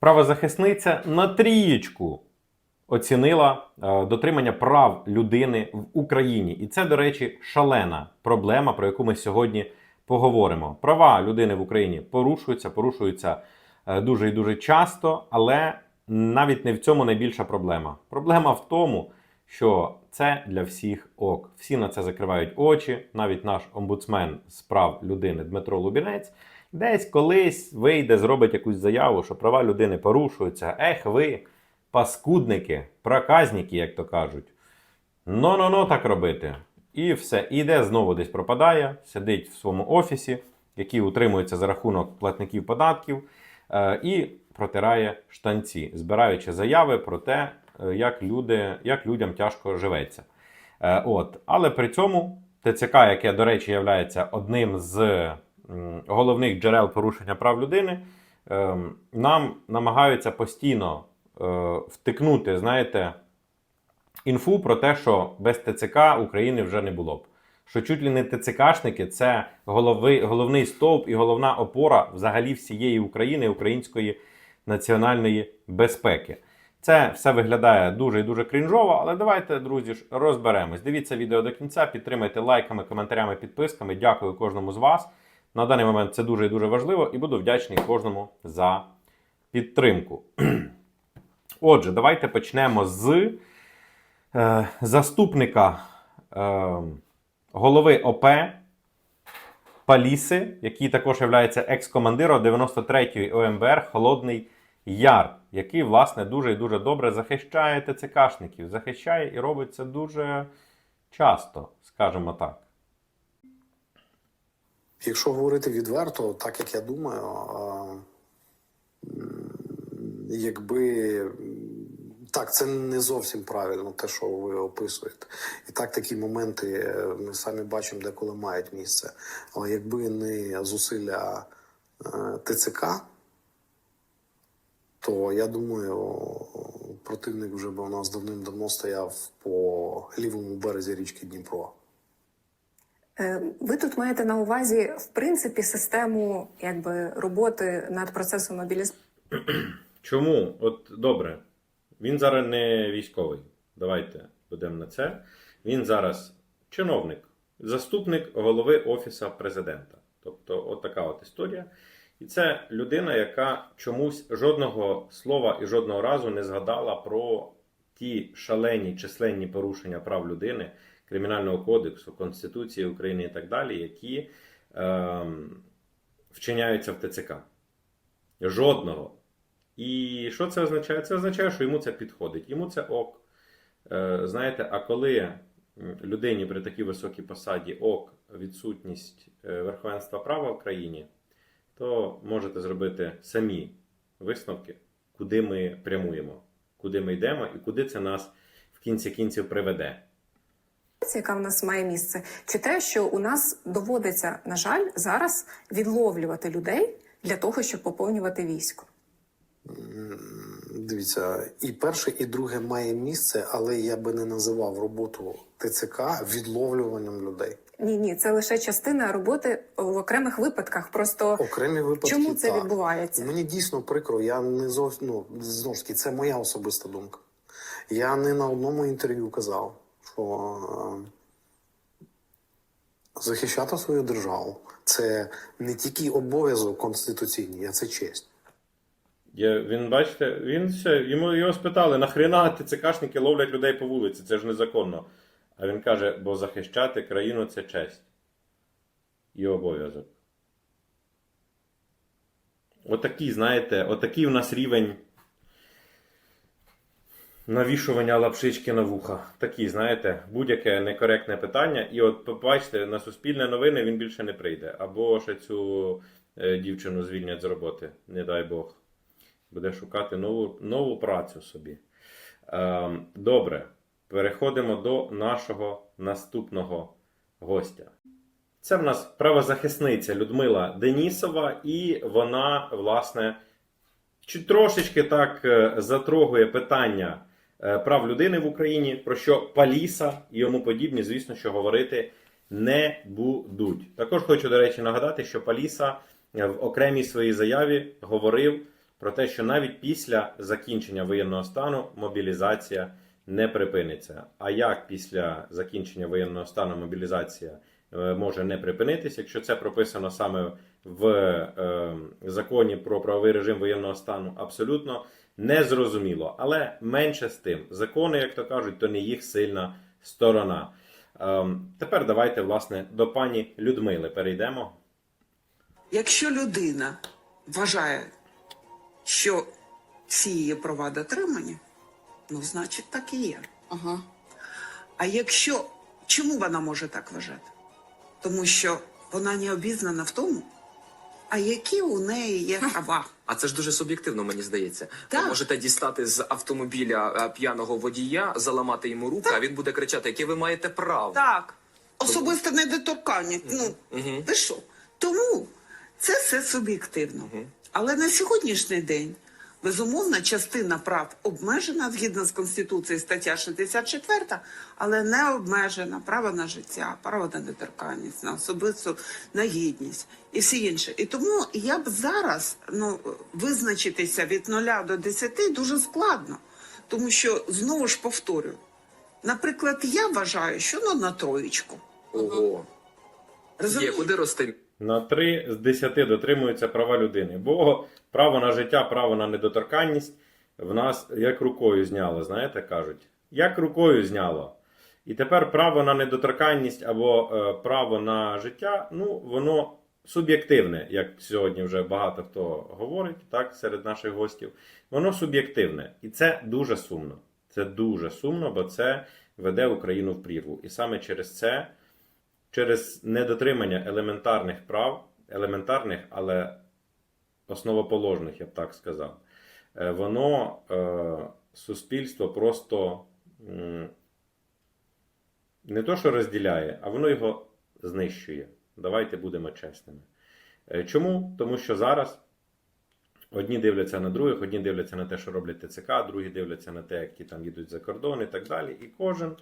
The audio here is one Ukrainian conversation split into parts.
Правозахисниця на трієчку оцінила е, дотримання прав людини в Україні. І це, до речі, шалена проблема, про яку ми сьогодні поговоримо. Права людини в Україні порушуються, порушуються е, дуже і дуже часто, але навіть не в цьому найбільша проблема. Проблема в тому, що це для всіх ок. Всі на це закривають очі. Навіть наш омбудсмен з прав людини Дмитро Лубінець десь колись вийде, зробить якусь заяву, що права людини порушуються. Ех, ви, паскудники, проказники, як то кажуть. Ну-ну-ну так робити. І все. І йде знову десь пропадає, сидить в своєму офісі, який утримується за рахунок платників податків, е, і протирає штанці, збираючи заяви про те, е, як, люди, як людям тяжко живеться. Е, От. Але при цьому ТЦК, яке, до речі, є одним з головних джерел порушення прав людини, ем, нам намагаються постійно е, втикнути, знаєте, інфу про те, що без ТЦК України вже не було б. Що чуть ли не ТЦКшники це голови, головний стовп і головна опора взагалі всієї України, української національної безпеки. Це все виглядає дуже і дуже крінжово, але давайте, друзі, ж розберемось. Дивіться відео до кінця, підтримайте лайками, коментарями, підписками. Дякую кожному з вас. На даний момент це дуже і дуже важливо, і буду вдячний кожному за підтримку. Отже, давайте почнемо з е, заступника е, голови ОП Паліси, який також є екс-командиром 93-ї ОМБР Холодний Яр, який, власне, дуже і дуже добре захищає ТЦКшників. Захищає і робить це дуже часто, скажімо так. Якщо говорити відверто, так як я думаю, якби так, це не зовсім правильно те, що ви описуєте. І так такі моменти е, ми самі бачимо, деколи мають місце. Але якби не зусилля е, ТЦК, то я думаю, противник вже би у нас давним-давно стояв по лівому березі річки Дніпро. Е, Ви тут маєте на увазі, в принципі, систему якби роботи над процесом мобілізації. Чому? От добре, він зараз не військовий. Давайте будемо на це. Він зараз чиновник, заступник голови Офіса президента. Тобто, от така от історія. І це людина, яка чомусь жодного слова і жодного разу не згадала про ті шалені численні порушення прав людини, Кримінального кодексу, Конституції України і так далі, які ем, вчиняються в ТЦК. Жодного. І що це означає? Це означає, що йому це підходить. Йому це ок. Е, знаєте, а коли людині при такій високій посаді ок відсутність е, верховенства права в країні, то можете зробити самі висновки, куди ми прямуємо, куди ми йдемо і куди це нас в кінці кінців приведе. Яка в нас має місце, чи те, що у нас доводиться, на жаль, зараз відловлювати людей для того, щоб поповнювати військо. Дивіться, і перше, і друге має місце, але я би не називав роботу ТЦК відловлюванням людей. Ні, ні, це лише частина роботи в окремих випадках. Просто Окремі випадки. чому це так. відбувається? Мені дійсно прикро. Я не зовсім ну, знову ж таки, це моя особиста думка. Я не на одному інтерв'ю казав, що е, захищати свою державу це не тільки обов'язок конституційний, а це честь. Я, він, бачите, він все, йому його спитали, нахрена ТЦКшники ловлять людей по вулиці, це ж незаконно. А він каже, бо захищати країну це честь і обов'язок. Отакий, знаєте, отакий у нас рівень навішування лапшички на вуха. Такий, знаєте, будь-яке некоректне питання. І от побачите, на суспільне новини він більше не прийде. Або ще цю е, дівчину звільнять з роботи, не дай Бог. Буде шукати нову, нову працю собі. Ем, добре, переходимо до нашого наступного гостя. Це в нас правозахисниця Людмила Денісова, і вона, власне, чи трошечки так е, затрогує питання прав людини в Україні, про що Паліса і йому подібні, звісно, що говорити не будуть. Також хочу, до речі, нагадати, що Паліса е, в окремій своїй заяві говорив, про те, що навіть після закінчення воєнного стану мобілізація не припиниться. А як після закінчення воєнного стану мобілізація е, може не припинитись, якщо це прописано саме в е, законі про правовий режим воєнного стану, абсолютно незрозуміло. Але менше з тим, закони, як то кажуть, то не їх сильна сторона. Ем, тепер давайте, власне, до пані Людмили перейдемо. Якщо людина вважає, що всі її права дотримані, ну значить так і є. Ага. А якщо чому вона може так вважати? Тому що вона не обізнана в тому, а які у неї є права. А це ж дуже суб'єктивно, мені здається. Так. Ви можете дістати з автомобіля е, п'яного водія, заламати йому руки, а він буде кричати, яке ви маєте право. Так, особисто недоторкання. Ну, Мгм. ви що? Тому це все суб'єктивно. Але на сьогоднішній день, безумовно, частина прав обмежена згідно з Конституцією стаття 64, але не обмежена право на життя, право на недоторканність, на особисту на гідність і все інше. І тому я б зараз ну, визначитися від 0 до 10 дуже складно. Тому що знову ж повторюю, Наприклад, я вважаю, що ну на троєчку. Ого. Є куди рости На 3 з 10 дотримуються права людини. Бо право на життя, право на недоторканність в нас як рукою зняло, знаєте, кажуть. Як рукою зняло. І тепер право на недоторканність або е, право на життя, ну, воно суб'єктивне, як сьогодні вже багато хто говорить, так, серед наших гостів. Воно суб'єктивне. І це дуже сумно. Це дуже сумно, бо це веде Україну в прірву. І саме через це через недотримання елементарних прав, елементарних, але основоположних, я б так сказав, е, воно е, суспільство просто не то, що розділяє, а воно його знищує. Давайте будемо чесними. Е, Чому? Тому що зараз одні дивляться на других, одні дивляться на те, що роблять ТЦК, другі дивляться на те, які там їдуть за кордон і так далі. І кожен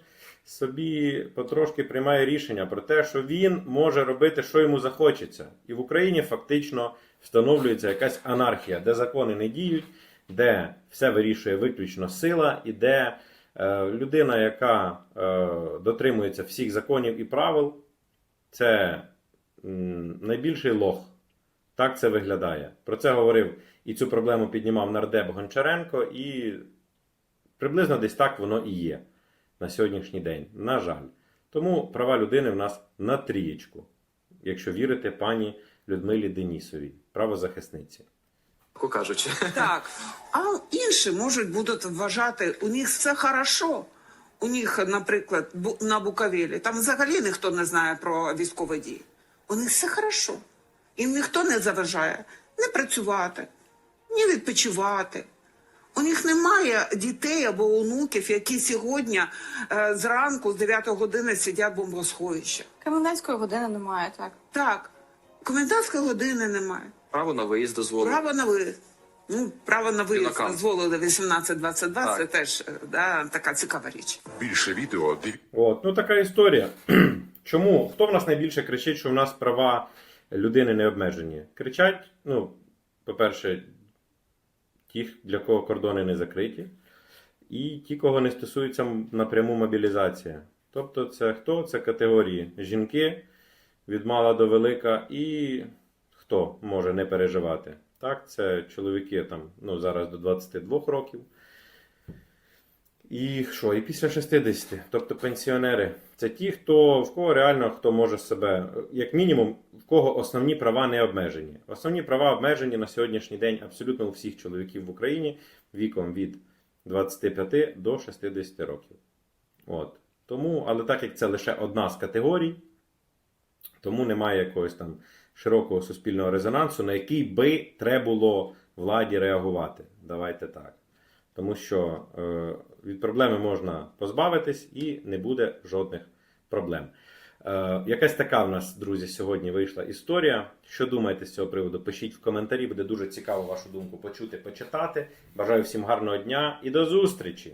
собі потрошки приймає рішення про те, що він може робити, що йому захочеться. І в Україні фактично встановлюється якась анархія, де закони не діють, де все вирішує виключно сила, і де е, людина, яка е, дотримується всіх законів і правил, це м, найбільший лох. Так це виглядає. Про це говорив і цю проблему піднімав нардеп Гончаренко, і приблизно десь так воно і є на сьогоднішній день. На жаль. Тому права людини в нас на трієчку, якщо вірити пані Людмилі Денісовій, правозахисниці. кажучи. Так. А інші можуть будуть вважати, у них все хорошо. У них, наприклад, на Буковелі, там взагалі ніхто не знає про військові дії. У них все хорошо. Їм ніхто не заважає не працювати, ні відпочивати. У них немає дітей або онуків, які сьогодні е, зранку з 9 години сидять в бомбосховищах. Комендантської години немає, так. Так, комендантської години немає. Право на виїзд дозволу. Право на виїзд. Ну, право на виїзд Юнакам. дозволили 18-22, це Так. теж е, да, така цікава річ. Більше відео дивіться. От, ну така історія. Чому? Хто в нас найбільше кричить, що в нас права людини не обмежені? Кричать, ну, по-перше, ті, для кого кордони не закриті, і ті, кого не стосується напряму мобілізація. Тобто, це хто? Це категорії жінки від мала до велика, і хто може не переживати. Так, це чоловіки там, ну, зараз до 22 років. І що? І після 60, тобто пенсіонери, це ті, хто в кого реально хто може себе, як мінімум, в кого основні права не обмежені. Основні права обмежені на сьогоднішній день абсолютно у всіх чоловіків в Україні віком від 25 до 60 років. От. Тому, але так як це лише одна з категорій, тому немає якогось там широкого суспільного резонансу, на який би треба було владі реагувати. Давайте так. Тому що е, від проблеми можна позбавитись і не буде жодних проблем. Е, якась така в нас, друзі, сьогодні вийшла історія. Що думаєте з цього приводу? Пишіть в коментарі, буде дуже цікаво вашу думку почути, почитати. Бажаю всім гарного дня і до зустрічі!